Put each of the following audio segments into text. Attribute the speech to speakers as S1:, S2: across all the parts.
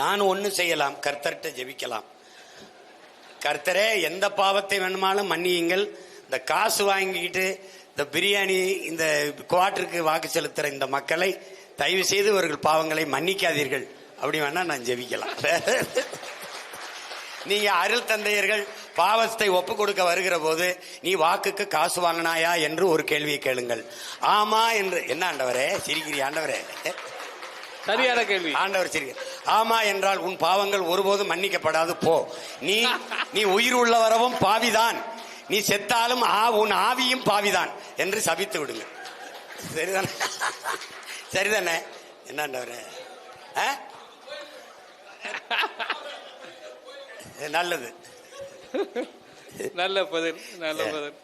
S1: நான் ஒண்ணு செய்யலாம். கர்த்தர்கிட்ட ஜெபிக்கலாம். கர்த்தரே எந்த பாவத்தை வேணுமாலும் மன்னியுங்கள். இந்த காசு வாங்கிக்கிட்டு இந்த பிரியாணி இந்த குவாட்டருக்கு வாக்கு செலுத்துற இந்த மக்களை தயவு செய்து இவர்கள் பாவங்களை மன்னிக்காதீர்கள். அப்படி வேணா நான் ஜெபிக்கலாம். நீங்க அருள் தந்தையர்கள் பாவத்தை ஒப்பு கொடுக்க வருகிற போது நீ வாக்குக்கு காசு வாங்கினாயா என்று ஒரு கேள்வியை கேளுங்கள். ஆமா என்று என்ன ஆண்டவரே? சிரிக்கிறீ ஆண்டவரே?
S2: சரியான கேள்வி.
S1: ஆண்டவர் சரி ஆமா என்றால் உன் பாவங்கள் ஒருபோதும் மன்னிக்கப்படாது போ. நீ நீ உயிர் உள்ள வரவும் பாவிதான். நீ செத்தாலும் ஆ உன் ஆவியும் பாவிதான் என்று சபித்து விடுங்க. சரிதானே? சரிதானே? என்ன ஆண்டவரே ஆ? நல்லது.
S2: நல்ல பதில் நல்ல பதில்.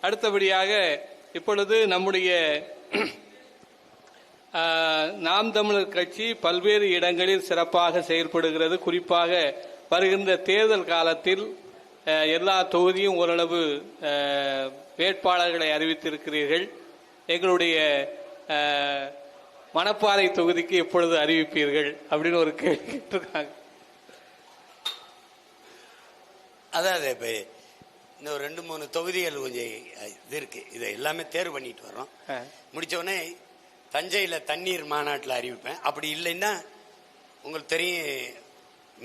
S2: அடுத்தபடியாக இப்பொழுது நம்முடைய நாம் தமிழர் கட்சி பல்வேறு இடங்களில் சிறப்பாக செயல்படுகிறது குறிப்பாக வருகின்ற தேர்தல் காலத்தில் எல்லா தொகுதியும் ஓரளவு வேட்பாளர்களை அறிவித்திருக்கிறீர்கள். எங்களுடைய மணப்பாறை தொகுதிக்கு எப்பொழுது அறிவிப்பீர்கள்? அப்படின்னு ஒரு கேள்வி கேட்டிருக்காங்க.
S1: அதாவது இப்ப இந்த ரெண்டு மூணு தொகுதிகள் கொஞ்சம் இது இருக்கு. இதை எல்லாமே தேர்வு பண்ணிட்டு வர்றோம்.
S2: ஆ.
S1: தஞ்சையில் தண்ணீர் மாநாட்டில் அறிவிப்பேன். அப்படி இல்லைன்னா உங்களுக்கு தெரியும்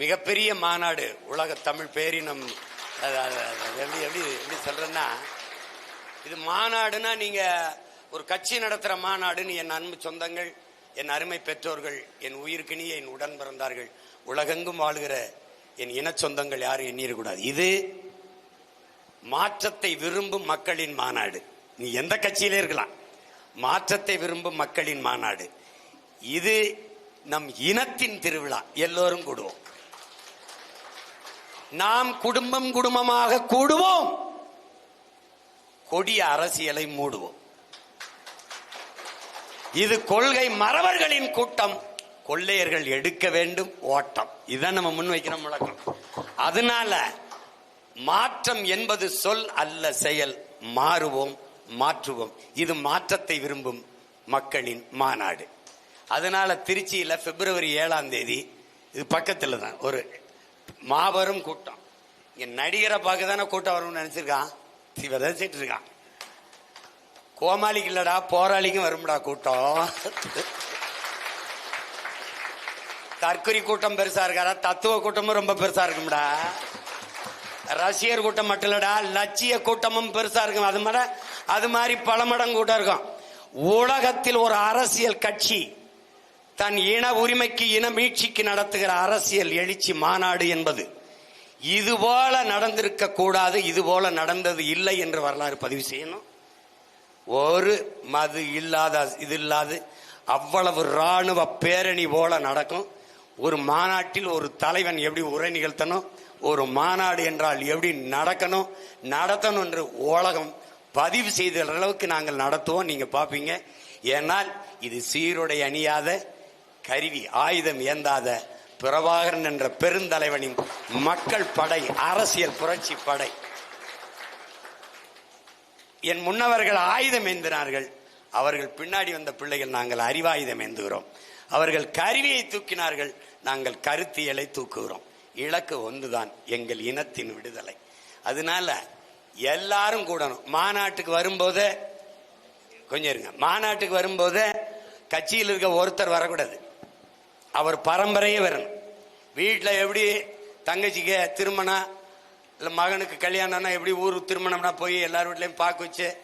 S1: மிகப்பெரிய மாநாடு உலக தமிழ் பேரினம் எப்படி எப்படி எப்படி சொல்றேன்னா இது மாநாடுனா நீங்க ஒரு கட்சி நடத்துற மாநாடுன்னு என் அன்பு சொந்தங்கள் என் அருமை பெற்றோர்கள் என் உயிர்க்கினிய என் உடன் பிறந்தார்கள் உலகெங்கும் வாழ்கிற என் இன சொந்தங்கள் யாரும் எண்ணிடக்கூடாது. இது மாற்றத்தை விரும்பும் மக்களின் மாநாடு. நீ எந்த கட்சியிலே இருக்கலாம். மாற்றத்தை விரும்பும் மக்களின் மாநாடு. இது நம் இனத்தின் திருவிழா. எல்லோரும் கூடுவோம். நாம் குடும்பம் குடும்பமாக கூடுவோம். கொடிய அரசியலை மூடுவோம். இது கொள்கை மறவர்களின் கூட்டம். கொள்ளையர்கள் எடுக்க வேண்டும் ஓட்டம். இதுதான் நம்ம முன்வைக்கிற முழக்கம். அதனால மாற்றம் என்பது சொல் அல்ல செயல். மாறுவோம். மாற்றுவோம். இது மாற்றத்தை விரும்பும் மக்களின் மாநாடு. அதனால திருச்சியில பிப்ரவரி ஏழாம் தேதி இது பக்கத்துல தான் ஒரு மாபெரும் கூட்டம். இங்க நடிகரை பார்க்க தானே கூட்டம் வரும்னு நினச்சிருக்கான். நினைச்சிருக்கான் விதைச்சிட்டு இருக்கான். கோமாளிக்கு இல்லடா போராளிக்கும் வரும்டா கூட்டம். தற்கொலை கூட்டம் பெருசா இருக்காரா? தத்துவ கூட்டமும் ரொம்ப பெருசா இருக்கும்டா. ரசிகர் கூட்டம் மட்டும் இல்லடா லட்சிய கூட்டமும் பெருசா இருக்கும். அது மாதிரி அது மாதிரி பல மடங்கு கூட்டம் இருக்கும். உலகத்தில் ஒரு அரசியல் கட்சி தன் இன உரிமைக்கு இன மீட்சிக்கு நடத்துகிற அரசியல் எழுச்சி மாநாடு என்பது. இதுபோல நடந்திருக்க கூடாது இதுபோல நடந்தது இல்லை என்று வரலாறு பதிவு செய்யணும். ஒரு மது இல்லாத இது இல்லாது அவ்வளவு ராணுவ பேரணி போல நடக்கும். ஒரு மாநாட்டில் ஒரு தலைவன் எப்படி உரை நிகழ்த்தணும்? ஒரு மாநாடு என்றால் எப்படி நடக்கணும்? நடத்தணும் என்று உலகம் பதிவு செய்த அளவுக்கு நாங்கள் நடத்துவோம். நீங்க பாப்பீங்க ஏனால் இது சீருடை அணியாத கருவி ஆயுதம் ஏந்தாத பிரபாகரன் என்ற பெருந்தலைவனின் மக்கள் படை அரசியல் புரட்சி படை. என் முன்னவர்கள் ஆயுதம் ஏந்தினார்கள். அவர்கள் பின்னாடி வந்த பிள்ளைகள் நாங்கள் அறிவாயுதம் ஏந்துகிறோம். அவர்கள் கருவியை தூக்கினார்கள். நாங்கள் கருத்தியலை தூக்குகிறோம். இலக்கு ஒன்றுதான் எங்கள் இனத்தின் விடுதலை. அதனால எல்லாரும் கூடணும். மாநாட்டுக்கு வரும்போது கொஞ்சம் இருங்க. மாநாட்டுக்கு வரும்போது கட்சியில் இருக்க ஒருத்தர் வரக்கூடாது. அவர் பரம்பரையே வரணும். வீட்டில் எப்படி தங்கச்சிக்கு திருமணம் இல்லை மகனுக்கு கல்யாணம்னா எப்படி ஊர் திருமணம்னா போய் எல்லார் வீட்லையும் பார்க்க வச்சு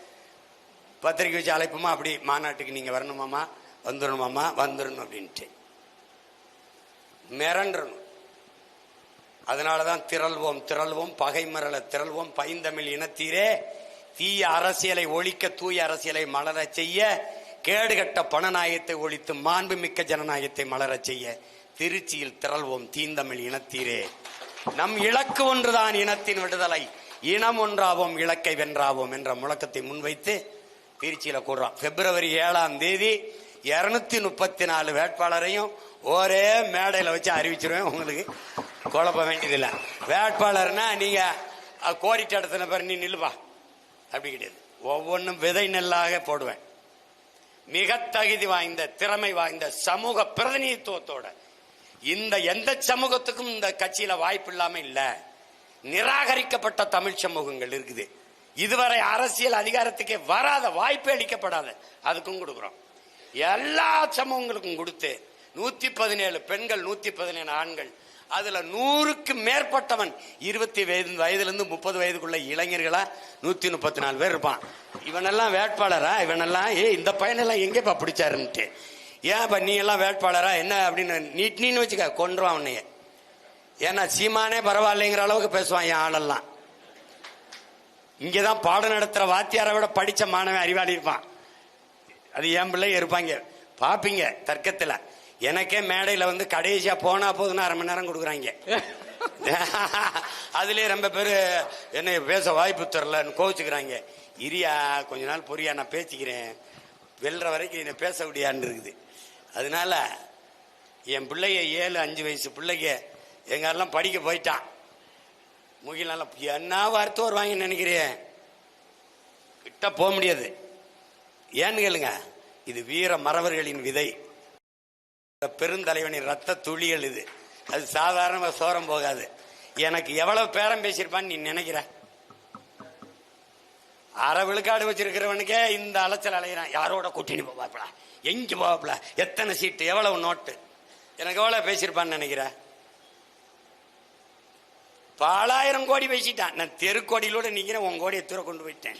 S1: பத்திரிக்கை வச்சு அழைப்போமா? அப்படி மாநாட்டுக்கு நீங்கள் வரணுமாம்மா? வந்துடணுமாம்மா? வந்துடணும் அப்படின்ட்டு. மிரண்டணும். அதனால தான் திரள்வோம் திரள்வோம் பகைமரல திரள்வோம் பைந்தமிழ் இனத்தீரே. தீய அரசியலை ஒழிக்க தூய அரசியலை மலரச் செய்ய கேடுகட்ட பணநாயகத்தை ஒழித்து மாண்புமிக்க ஜனநாயகத்தை மலரச் செய்ய திருச்சியில் திரள்வோம் தீந்தமிழ் இனத்தீரே. நம் இலக்கு ஒன்றுதான் இனத்தின் விடுதலை. இனம் ஒன்றாவோம் இலக்கை வென்றாவோம் என்ற முழக்கத்தை முன்வைத்து திருச்சியில கூடுறோம் பிப்ரவரி ஏழாம் தேதி இருநூத்தி முப்பத்தி நாலு வேட்பாளரையும் ஒரே மேடையில் வச்சு அறிவிச்சிருவேன் உங்களுக்கு. குழப்ப வேண்டியதில்லை. வேட்பாளர்னா நீங்கள் கோரிட்டு இடத்துல பேர் நீ நில்லுப்பா. அப்படி கிடையாது. ஒவ்வொன்றும் விதை நெல்லாக போடுவேன். மிக தகுதி வாய்ந்த திறமை வாய்ந்த சமூக பிரதிநிதித்துவத்தோட. இந்த எந்த சமூகத்துக்கும் இந்த கட்சியில வாய்ப்பு இல்லாம இல்ல. நிராகரிக்கப்பட்ட தமிழ் சமூகங்கள் இருக்குது. இதுவரை அரசியல் அதிகாரத்துக்கே வராத வாய்ப்பே அளிக்கப்படாத. அதுக்கும் கொடுக்குறோம். எல்லா சமூகங்களுக்கும் கொடுத்து நூத்தி பதினேழு பெண்கள் நூத்தி பதினேழு ஆண்கள். அதுல நூறுக்கு மேற்பட்டவன் இருபத்தி வயது வயதுல இருந்து முப்பது வயதுக்குள்ள இளைஞர்களா? நூத்தி முப்பத்தி நாலு பேர் இருப்பான். இவனெல்லாம் வேட்பாளரா? இவனெல்லாம் ஏ இந்த பையனெல்லாம் எங்கேப்பா பிடிச்சாருன்ட்டு? ஏன் இப்ப நீ எல்லாம் வேட்பாளரா? என்ன அப்படின்னு நீட்னின்னு வச்சுக்க கொன்றுவான் உன்னைய. ஏன்னா சீமானே பரவாயில்லைங்கிற அளவுக்கு பேசுவான் என் ஆளெல்லாம். இங்கேதான் பாடம் நடத்துற வாத்தியாரை விட படிச்ச மாணவன் அறிவாளி இருப்பான். அது என் பிள்ளை இருப்பாங்க? பாப்பீங்க தர்க்கத்துல. எனக்கே மேடையில வந்து கடைசியா போனா போதுன்னா அரை மணி நேரம் கொடுக்குறாங்க. அதுலயே ரொம்ப பேர் என்னை பேச வாய்ப்பு தரலன்னு கோவிச்சுக்கிறாங்க. இரியா கொஞ்ச நாள் பொரியா நான் பேசிக்கிறேன். வெல்ற வரைக்கும் என்னை பேச முடியான்னு இருக்குது. அதனால என் பிள்ளைய ஏழு அஞ்சு வயசு பிள்ளைங்க எங்க எல்லாம் படிக்க போயிட்டான். முகிலால என்ன வார்த்தை வருவாங்கன்னு நினைக்கிறேன் கிட்ட போக முடியாது. ஏன்னு கேளுங்க இது வீர மறவர்களின் விதை. இந்த பெருந்தலைவனின் ரத்த துளிகள் இது. அது சாதாரண சோரம் போகாது. எனக்கு எவ்வளவு பேரம் பேசியிருப்பான்னு நீ நினைக்கிற? அரை விழுக்காடு வச்சிருக்கிறவனுக்கே இந்த அலைச்சல் அலைகிறான் யாரோட கூட்டின்னு போவாப்ல எங்க போவாப்ல எத்தனை சீட்டு? எவ்வளவு நோட்டு? எனக்கு எவ்வளவு பேசியிருப்பான்னு நினைக்கிற? பாலாயிரம் கோடி பேசிட்டான். நான் தெருக்கோடியிலோட நீங்க உன் கோடியை தூர கொண்டு போயிட்டேன்.